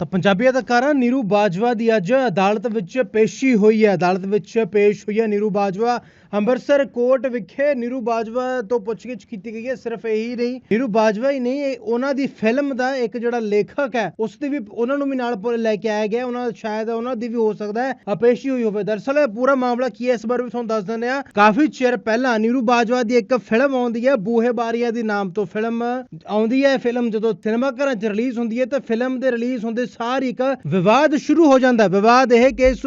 ਤਾਂ ਪੰਜਾਬੀ ਅਦਾਕਾਰਾ ਨੀਰੂ ਬਾਜਵਾ ਦੀ ਅੱਜ ਅਦਾਲਤ ਵਿੱਚ ਪੇਸ਼ੀ ਹੋਈ ਹੈ। ਅਦਾਲਤ ਵਿੱਚ ਪੇਸ਼ ਹੋਈ ਹੈ ਨੀਰੂ ਬਾਜਵਾ। ਅੰਮ੍ਰਿਤਸਰ ਕੋਰਟ ਵਿਖੇ ਨੀਰੂ ਬਾਜਵਾ ਤੋਂ ਪੁੱਛਗਿੱਛ ਕੀਤੀ ਗਈ ਹੈ। ਸਿਰਫ ਇਹੀ ਨਹੀਂ, ਨੀਰੂ ਬਾਜਵਾ ਹੀ ਨਹੀਂ, ਇਹ ਉਹਨਾਂ ਦੀ ਫਿਲਮ ਦਾ ਇੱਕ ਜਿਹੜਾ ਲੇਖਕ ਹੈ, ਉਸ ਦੀ ਵੀ ਉਹਨਾਂ ਨੂੰ ਵੀ ਨਾਲ ਲੈ ਕੇ ਆਇਆ ਗਿਆ। ਉਹਨਾਂ ਸ਼ਾਇਦ ਉਹਨਾਂ ਦੀ ਵੀ ਹੋ ਸਕਦਾ ਹੈ ਪੇਸ਼ੀ ਹੋਈ ਹੋਵੇ। ਦਰਅਸਲ ਇਹ ਪੂਰਾ ਮਾਮਲਾ ਕੀ ਹੈ ਇਸ ਬਾਰੇ ਵੀ ਤੁਹਾਨੂੰ ਦੱਸ ਦਿੰਦੇ ਆ ਕਾਫੀ ਚਿਰ ਪਹਿਲਾਂ ਨੀਰੂ ਬਾਜਵਾ ਦੀ ਇੱਕ ਫਿਲਮ ਆਉਂਦੀ ਹੈ, ਬੂਹੇ ਬਾਰੀਆ ਦੀ ਨਾਮ ਤੋਂ ਫਿਲਮ ਆਉਂਦੀ ਹੈ। ਫਿਲਮ ਜਦੋਂ ਸਿਨੇਮਾ ਘਰਾਂ 'ਚ ਰਿਲੀਜ਼ ਹੁੰਦੀ ਹੈ, ਤਾਂ ਫਿਲਮ ਦੇ ਰਿਲੀਜ਼ ਹੁੰਦੇ ਸਾਰ ਇੱਕ ਵਿਵਾਦ ਸ਼ੁਰੂ ਹੋ ਜਾਂਦਾ ਵਿਵਾਦ ਇਹ ਕਿ ਇਸ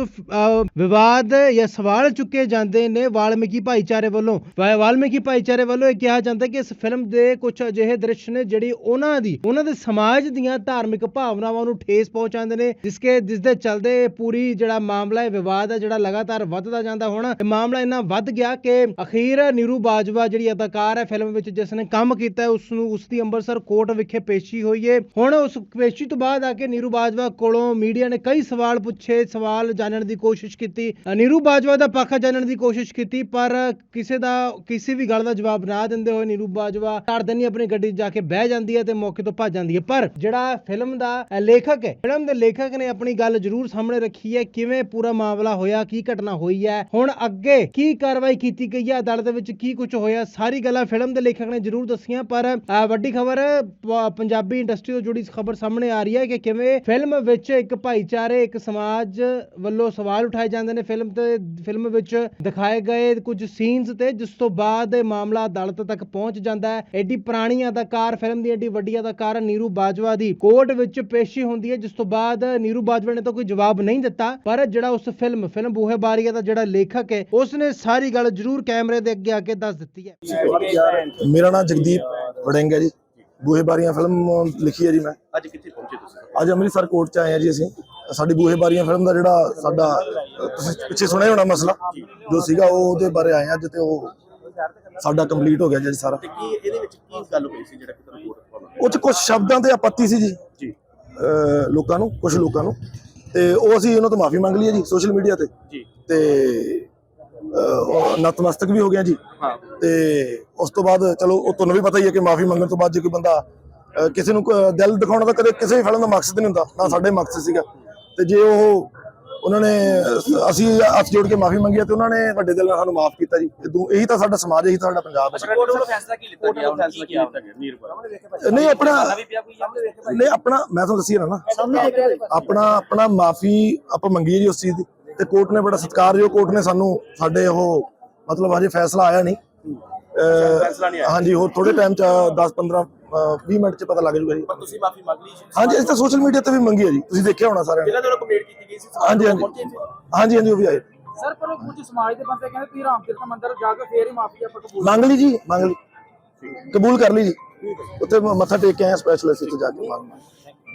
ਵਿਵਾਦ ਜਾਂ ਸਵਾਲ ਚੁੱਕੇ ਜਾਂਦੇ ਨੇ ਵਾਲਮੀਕੀ ਭਾਈਚਾਰੇ ਵੱਲੋਂ। ਵਾਲਮੀਕੀ ਭਾਈਚਾਰੇ ਵੱਲੋਂ ਇਹ ਕਿਹਾ ਜਾਂਦਾ ਕਿ ਇਸ ਫਿਲਮ ਦੇ ਕੁਝ ਅਜਿਹੇ ਦ੍ਰਿਸ਼ ਨੇ ਜਿਹੜੀ ਉਹਨਾਂ ਦੀ, ਉਹਨਾਂ ਦੇ ਸਮਾਜ ਦੀਆਂ ਧਾਰਮਿਕ ਭਾਵਨਾਵਾਂ ਨੂੰ ਠੇਸ ਪਹੁੰਚਾਉਂਦੇ ਨੇ ਜਿਸਕੇ ਜਿਸ ਦੇ ਚਲਦੇ ਪੂਰੀ ਜਿਹੜਾ ਮਾਮਲਾ ਹੈ, ਵਿਵਾਦ ਹੈ, ਜਿਹੜਾ ਲਗਾਤਾਰ ਵੱਧਦਾ ਜਾਂਦਾ ਹੁਣ। ਮਾਮਲਾ ਇੰਨਾ ਵੱਧ ਗਿਆ ਕਿ ਅਖੀਰ ਨੀਰੂ ਬਾਜਵਾ ਜਿਹੜੀ ਅਦਾਕਾਰ ਹੈ ਫਿਲਮ ਵਿੱਚ ਜਿਸ ਨੇ ਕੰਮ ਕੀਤਾ ਹੈ ਉਸ ਨੂੰ ਉਸ ਦੀ ਅੰਮ੍ਰਿਤਸਰ ਕੋਰਟ ਵਿਖੇ ਪੇਸ਼ੀ ਹੋਈ ਹੈ। ਹੁਣ ਉਸ, ਪੇਸ਼ੀ ਤੋਂ ਬਾਅਦ ਆ ਕੇ ਨੀਰੂ ਬਾਜਵਾ ਕੋਲੋਂ ਮੀਡੀਆ ਨੇ ਕਈ ਸਵਾਲ ਪੁੱਛੇ, ਸਵਾਲ ਜਾਣਨ ਦੀ ਕੋਸ਼ਿਸ਼ ਕੀਤੀ। ਨੀਰੂ ਬਾਜਵਾ ਦਾ ਪੱਖ ਜਾਣਨ ਦੀ ਕੋਸ਼ਿਸ਼ ਕੀਤੀ, ਪਰ ਕਿਸੇ ਦਾ, ਕਿਸੇ ਵੀ ਗੱਲ ਦਾ ਜਵਾਬ ਨਾ ਦਿੰਦੇ ਹੋਏ ਨੀਰੂ ਬਾਜਵਾ ਘਰ ਦੇ ਆਪਣੀ ਗੱਡੀ ਜਾ ਕੇ ਬਹਿ ਜਾਂਦੀ ਹੈ ਤੇ ਮੌਕੇ ਤੋਂ ਭੱਜ ਜਾਂਦੀ ਹੈ। ਪਰ ਜਿਹੜਾ ਫਿਲਮ ਦਾ ਲੇਖਕ ਹੈ, ਫਿਲਮ ਦੇ ਲੇਖਕ ਨੇ ਆਪਣੀ ਗੱਲ ਜ਼ਰੂਰ ਸਾਹਮਣੇ ਰੱਖੀ ਹੈ, ਕਿਵੇਂ ਪੂਰਾ ਮਾਮਲਾ ਹੋਇਆ, ਕੀ ਘਟਨਾ ਹੋਈ ਹੈ, ਹੁਣ ਅੱਗੇ ਕੀ ਕਾਰਵਾਈ ਕੀਤੀ ਗਈ ਹੈ, ਅਦਾਲਤ ਵਿੱਚ ਕੀ ਕੁਝ ਹੋਇਆ, ਸਾਰੀ ਗੱਲਾਂ ਫਿਲਮ ਦੇ ਲੇਖਕ ਨੇ ਜ਼ਰੂਰ ਦੱਸੀਆਂ। ਪਰ ਵੱਡੀ ਖਬਰ ਪੰਜਾਬੀ ਇੰਡਸਟਰੀ ਤੋਂ ਜੁੜੀ ਖਬਰ ਸਾਹਮਣੇ ਆ ਰਹੀ ਹੈ ਕਿ ਕਿਵੇਂ ਫਿਲਮ ਵਿੱਚ ਇੱਕ ਭਾਈਚਾਰੇ ਇੱਕ ਸਮਾਜ ਵੱਲੋਂ ਸਵਾਲ ਉਠਾਏ ਜਾਂਦੇ ਨੇ ਫਿਲਮ ਤੇ ਫਿਲਮ ਵਿੱਚ ਦਿਖਾਏ ਗਏ ਕੁਝ ਸੀਨਸ ਤੇ ਜਿਸ ਤੋਂ ਬਾਅਦ ਇਹ ਮਾਮਲਾ ਅਦਾਲਤ ਤੱਕ ਪਹੁੰਚ ਜਾਂਦਾ ਹੈ। ਐਡੀ ਪੁਰਾਣੀ ਅਦਾਕਾਰ ਫਿਲਮ ਦੀ ਐਡੀ ਵੱਡੀ ਅਦਾਕਾਰ ਨੀਰੂ ਬਾਜਵਾ ਦੀ ਕੋਰਟ ਵਿੱਚ ਪੇਸ਼ੀ ਹੁੰਦੀ ਹੈ ਜਿਸ ਤੋਂ ਬਾਅਦ ਨੀਰੂ ਬਾਜਵਾ ਨੇ ਤਾਂ ਕੋਈ ਜਵਾਬ ਨਹੀਂ ਦਿੱਤਾ। ਪਰ ਜਿਹੜਾ ਉਸ ਫਿਲਮ ਫਿਲਮ ਬੂਹੇ ਬਾਰੀਆ ਦਾ ਜਿਹੜਾ ਲੇਖਕ ਹੈ ਉਸ ਨੇ ਸਾਰੀ ਗੱਲ ਜ਼ਰੂਰ ਕੈਮਰੇ ਦੇ ਅੱਗੇ ਆ ਕੇ ਦੱਸ ਦਿੱਤੀ ਹੈ। ਮੇਰਾ ਨਾਮ ਜਗਦੀਪ ਵੜਿੰਗ ਹੈ ਜੀ। ਬੂਹੇ ਬਾਰੀਆਂ ਫਿਲਮ ਲਿਖੀ ਹੈ ਜੀ ਮੈਂ। ਅੱਜ ਕਿੱਥੇ ਅੱਜ ਅੰਮ੍ਰਿਤਸਰ ਕੋਰਟ ਚ ਆਏ ਹਾਂ ਜੀ ਅਸੀਂ। ਸਾਡੀ ਬੂਹੇ ਬਾਰੀਆਂ ਫਿਲਮ ਦਾ ਜਿਹੜਾ ਸਾਡਾ ਤੁਸੀਂ ਪਿੱਛੇ ਸੁਣਿਆ ਹੋਣਾ ਮਸਲਾ ਜੋ ਸੀਗਾ ਉਹ ਉਹਦੇ ਬਾਰੇ ਆਏ ਹਾਂ ਅੱਜ ਤੇ ਉਹ ਸਾਡਾ ਕੰਪਲੀਟ ਹੋ ਗਿਆ ਜੀ ਸਾਰਾ। ਤੇ ਕੀ ਇਹਦੇ ਵਿੱਚ ਕੀ ਗੱਲ ਹੋਈ ਸੀ ਜਿਹੜਾ ਕਿ ਤੁਹਾਨੂੰ ਕੋਰਟ ਉਹ ਚ ਕੁਝ ਸ਼ਬਦਾਂ ਤੇ ਆਪੱਤੀ ਸੀ ਜੀ। ਜੀ। ਲੋਕਾਂ ਨੂੰ ਕੁਝ ਲੋਕਾਂ ਨੂੰ। ਤੇ ਉਹ ਅਸੀਂ ਉਹਨਾਂ ਤੋਂ ਮਾਫੀ ਮੰਗ ਲਈ ਹੈ ਜੀ ਸੋਸ਼ਲ ਮੀਡੀਆ ਤੇ। ਜੀ। ਤੇ ਨਤਮਸਤਕ ਵੀ ਹੋ ਗਿਆ ਜੀ। ਹਾਂ। ਤੇ ਉਸ ਤੋਂ ਬਾਅਦ ਚਲੋ ਉਹ ਤੁਹਾਨੂੰ ਵੀ ਪਤਾ ਹੀ ਹੈ ਕਿ ਮਾਫੀ ਮੰਗਣ ਤੋਂ ਬਾਅਦ ਜੇ ਕੋਈ ਬੰਦਾ ਕਿਸੇ ਨੂੰ ਦਿਲ ਦਿਖਾਉਣਾ ਤਾਂ ਕਦੇ ਕਿਸੇ ਵੀ ਫਿਲਮ ਦਾ ਮਕਸਦ ਨਹੀਂ ਹੁੰਦਾ ਨਾ ਸਾਡੇ ਮਕਸਦ ਸੀਗਾ। ਤੇ ਜੇ ਉਹ ਉਹਨਾਂ ਨੇ ਅਸੀਂ ਹੱਥ ਜੋੜ ਕੇ ਮਾਫੀ ਮੰਗੀ ਤੇ ਉਹਨਾਂ ਨੇ ਵੱਡੇ ਦਿਲ ਨਾਲ ਸਾਨੂੰ ਮਾਫ ਕੀਤਾ ਜੀ। ਇਹ ਦੂ- ਇਹੀ ਤਾਂ ਸਾਡਾ ਸਮਾਜ ਇਹੀ ਤਾਂ ਸਾਡਾ ਪੰਜਾਬ ਹੈ। ਕੋਰਟ ਵੱਲੋਂ ਫੈਸਲਾ ਕੀ ਲਿੱਤਾ ਗਿਆ? ਹੁਣ ਕੀ ਕੀਤਾ ਗਿਆ? ਨਹੀਂ ਆਪਣਾ ਨਹੀਂ ਆਪਣਾ ਮੈਂ ਤੁਹਾਨੂੰ ਦੱਸੀ ਨਾ ਆਪਣਾ ਆਪਣਾ ਮਾਫੀ ਆਪਾਂ ਮੰਗੀ ਜੀ ਉਸ ਚੀਜ਼ ਦੀ। ਤੇ ਕੋਰਟ ਨੇ ਬੜਾ ਸਤਿਕਾਰਯੋਗ ਕੋਰਟ ਨੇ ਸਾਨੂੰ ਸਾਡੇ ਉਹ ਮਤਲਬ ਹਜੇ ਫੈਸਲਾ ਆਇਆ ਨਹੀਂ। ਫੈਸਲਾ ਨਹੀਂ ਆਇਆ। ਹਾਂਜੀ ਹੋਰ ਥੋੜੇ ਟਾਈਮ ਚ 10 15 20 ਮਿੰਟ ਚ ਪਤਾ ਲੱਗ ਜੂਗਾ ਜੀ। ਪਰ ਤੁਸੀਂ ਮਾਫੀ ਮੰਗ ਲਈ ਸੀ। ਹਾਂਜੀ ਅਸੀਂ ਤਾਂ ਸੋਸ਼ਲ ਮੀਡੀਆ ਤੇ ਵੀ ਮੰਗੀ ਹੈ ਜੀ। ਤੁਸੀਂ ਦੇਖਿਆ ਹੋਣਾ ਸਾਰਿਆਂ ਨੇ। ਦੇ ਵੱਲੋਂ ਕੰਪਲੀਟ ਕੀਤੀ ਗਈ ਸੀ ਹਾਂਜੀ ਹਾਂਜੀ? ਹਾਂਜੀ ਹਾਂਜੀ ਉਹ ਵੀ ਆਏ। ਸਰ ਪਰ ਉਹ ਕੁਝ ਸਮਾਜ ਦੇ ਬੰਦੇ ਕਹਿੰਦੇ ਤੁਸੀਂ ਰਾਮ ਤੀਰਥ ਮੰਦਿਰ ਜਾ ਕੇ ਫੇਰ ਹੀ ਮਾਫੀ ਆਪਾਂ ਕਬੂਲ ਮੰਗ ਲਈ ਜੀ ਮੰਗ ਲਈ। ਕਬੂਲ ਕਰ ਲਈ ਜੀ। ਉੱਥੇ ਮੱਥਾ ਟੇਕ ਕੇ ਆਏ ਸਪੈਸ਼ਲਿਸਟ ਉੱਤੇ ਜਾ ਕੇ। ਮੰਗ